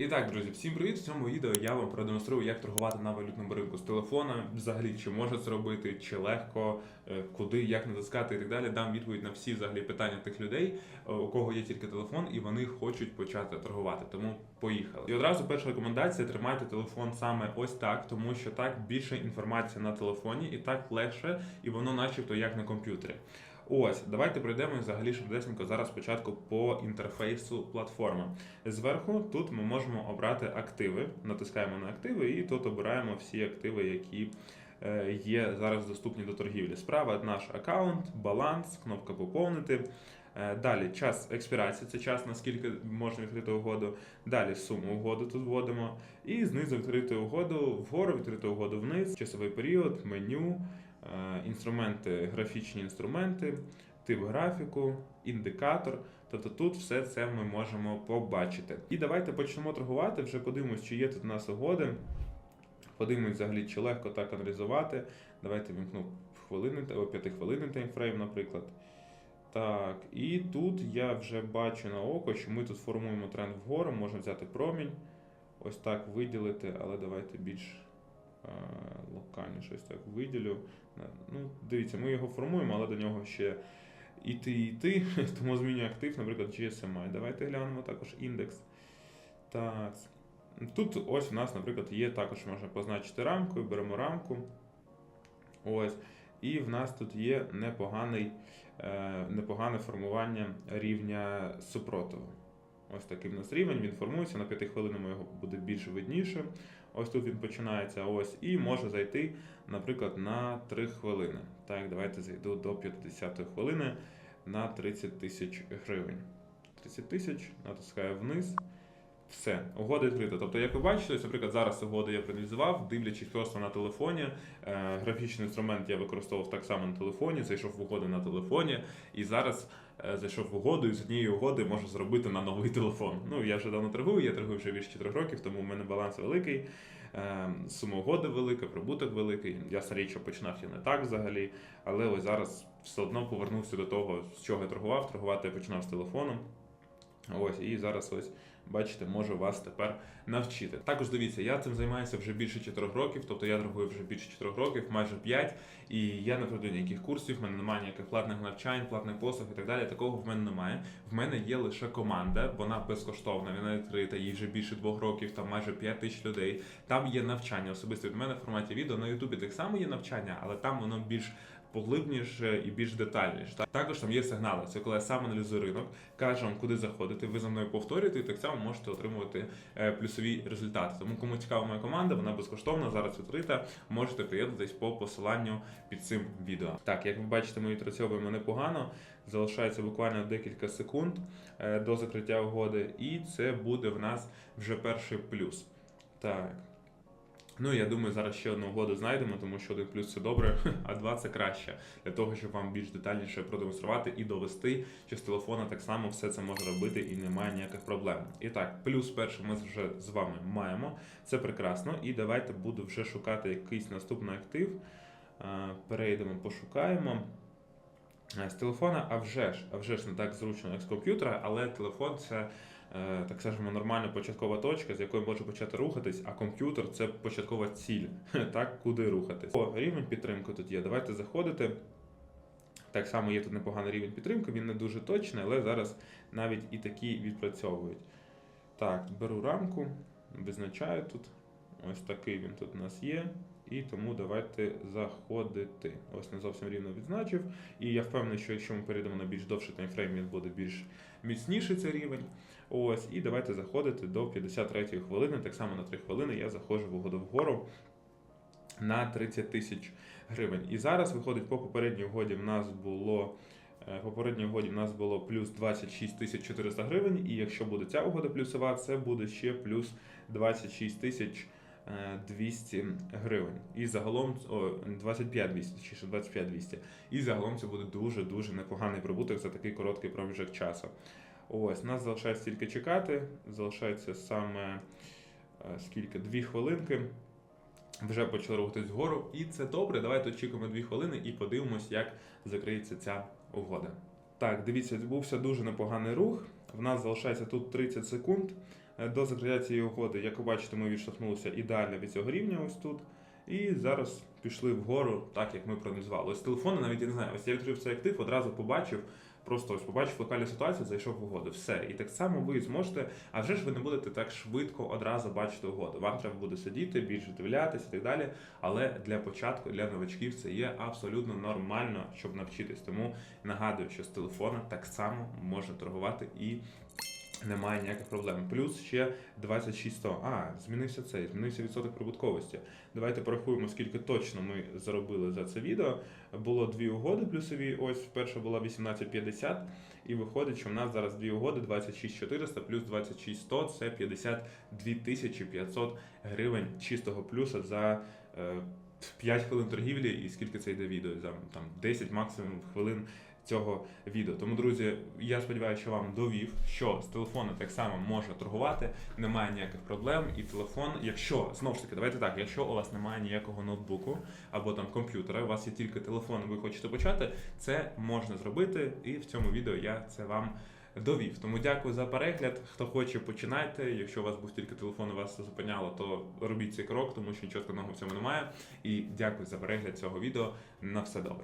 І так, друзі, всім привіт! В цьому відео я вам продемонструю, як торгувати на валютному ринку з телефона, взагалі чи може це робити, чи легко, е, куди, як натискати і так далі. Дам відповідь на всі взагалі питання тих людей, е, у кого є тільки телефон, і вони хочуть почати торгувати. Тому поїхали. І одразу перша рекомендація: тримайте телефон саме ось так, тому що так більше інформації на телефоні, і так легше, і воно, начебто, як на комп'ютері. Ось, давайте пройдемо взагалі швидесенько зараз спочатку по інтерфейсу платформи. Зверху тут ми можемо обрати активи, натискаємо на активи, і тут обираємо всі активи, які е, є зараз доступні до торгівлі. Справа наш аккаунт, баланс, кнопка поповнити. Е, Далі час експірації, це час, наскільки можна відкрити угоду. Далі суму угоди тут вводимо. І знизу відкрити угоду вгору, відкрити угоду вниз, часовий період, меню, інструменти, графічні інструменти, тип графіку, індикатор. Тобто тут все це ми можемо побачити. І давайте почнемо торгувати. Вже подивимось, чи є тут у нас угоди. Подивимось взагалі, чи легко так аналізувати. Давайте вімкну хвилини, о, п'ятихвилинний таймфрейм, наприклад. Так, і тут я вже бачу на око, що ми тут формуємо тренд вгору, можна взяти промінь, ось так виділити, але давайте більш е, локально щось так виділю. Е, Ну, дивіться, ми його формуємо, але до нього ще іти і йти, тому змінюю актив, наприклад, GSMI. Давайте глянемо також індекс. Так. Тут ось у нас, наприклад, є також можна позначити рамкою, беремо рамку. Ось. І в нас тут є непоганий, е, непогане формування рівня супротиву. Ось такий в нас рівень, він формується, на 5 хвилинах його буде більш видніше. Ось тут він починається ось, і може зайти, наприклад, на 3 хвилини. Так, давайте зайду до 50 хвилини на 30 тисяч гривень. 30 тисяч, натискаю вниз. Все, угода відкрита. Тобто, як ви бачите, наприклад, зараз угоду я проаналізував, дивлячись просто на телефоні. Е, графічний інструмент я використовував так само на телефоні, зайшов в угоду на телефоні, і зараз е, зайшов в угоду і з однієї угоди можу зробити на новий телефон. Ну, я вже давно торгую, я торгую вже більше 4 років, тому в мене баланс великий, е, сума угоди велика, прибуток великий. Я що починав я не так взагалі, але ось зараз все одно повернувся до того, з чого я торгував. Торгувати я починав з телефоном. Ось, і зараз ось бачите, можу вас тепер навчити. Також дивіться, я цим займаюся вже більше 4 років, тобто я торгую вже більше 4 років, майже 5, і я не пройду ніяких курсів, в мене немає ніяких платних навчань, платних послуг і так далі. Такого в мене немає. В мене є лише команда, вона безкоштовна, вона відкрита, їй вже більше двох років, там майже 5 тисяч людей. Там є навчання особисто від мене в форматі відео. На Ютубі так само є навчання, але там воно більш поглибніше і більш детальніше. Так- Також там є сигнали. Це коли я сам аналізую ринок, кажу вам, куди заходити. Ви за мною повторюєте, і так само можете отримувати е, плюсові результати. Тому кому цікава моя команда, вона безкоштовна, зараз відкрита. Можете приєднатись по посиланню під цим відео. Так, як ви бачите, ми відпрацьовуємо непогано. Залишається буквально декілька секунд е, до закриття угоди, і це буде в нас вже перший плюс. Так. Ну, я думаю, зараз ще одну угоду знайдемо, тому що один плюс це добре, а два це краще. Для того, щоб вам більш детальніше продемонструвати і довести, що з телефона так само все це може робити і немає ніяких проблем. І так, плюс перший ми вже з вами маємо. Це прекрасно. І давайте буду вже шукати якийсь наступний актив. Е, Перейдемо, пошукаємо. Е, З телефона, а вже ж, а вже ж не так зручно, як з комп'ютера, але телефон це так скажемо, нормальна початкова точка, з якої може почати рухатись, а комп'ютер це початкова ціль, так, куди рухатись. О, рівень підтримки тут є. Давайте заходити. Так само є тут непоганий рівень підтримки, він не дуже точний, але зараз навіть і такі відпрацьовують. Так, беру рамку, визначаю тут. Ось такий він тут у нас є. І тому давайте заходити. Ось не зовсім рівно відзначив. І я впевнений, що якщо ми перейдемо на більш довший таймфрейм, він буде більш міцніший цей рівень. Ось, і давайте заходити до 53-ї хвилини. Так само на 3 хвилини я заходжу в угоду вгору на 30 тисяч гривень. І зараз виходить по попередній угоді в нас було. е, По попередній угоді в нас було плюс 26 тисяч 400 гривень, і якщо буде ця угода плюсова, це буде ще плюс 26 тисяч 200 гривень. І загалом о, 25 200, чи ще 25 200. І загалом це буде дуже-дуже непоганий прибуток за такий короткий проміжок часу. Ось, нас залишається тільки чекати. Залишається саме е, скільки? Дві хвилинки. Вже почали рухатись вгору, і це добре. Давайте очікуємо дві хвилини і подивимось, як закриється ця угода. Так, дивіться, відбувся дуже непоганий рух. В нас залишається тут 30 секунд. Е, До закриття цієї угоди, як ви бачите, ми відштовхнулися ідеально від цього рівня ось тут. І зараз пішли вгору, так як ми проаналізували. Ось телефони, навіть я не знаю, ось я відкрив цей актив, одразу побачив. Просто ось побачив локальну ситуацію, зайшов в угоду. Все. І так само ви зможете, а вже ж ви не будете так швидко одразу бачити угоду. Вам треба буде сидіти, більше дивлятися і так далі. Але для початку, для новачків це є абсолютно нормально, щоб навчитись. Тому нагадую, що з телефона так само можна торгувати і немає ніяких проблем. Плюс ще 2600. А, змінився цей, змінився відсоток прибутковості. Давайте порахуємо, скільки точно ми заробили за це відео. Було дві угоди плюсові. Ось перша була 1850, і виходить, що в нас зараз дві угоди 26400 плюс 26100 – це 52 тисячі 500 гривень чистого плюса за. е, 5 хвилин торгівлі, і скільки це йде відео? За там 10 максимум хвилин цього відео. Тому, друзі, я сподіваюся, що вам довів, що з телефону так само можна торгувати, немає ніяких проблем. І телефон, якщо знову ж таки, давайте так, якщо у вас немає ніякого ноутбуку або там комп'ютера, у вас є тільки телефон, ви хочете почати, це можна зробити. І в цьому відео я це вам. Довів. Тому дякую за перегляд. Хто хоче, починайте. Якщо у вас був тільки телефон, і вас це зупиняло, то робіть цей крок, тому що нічого складного в цьому немає. І дякую за перегляд цього відео. На все добре.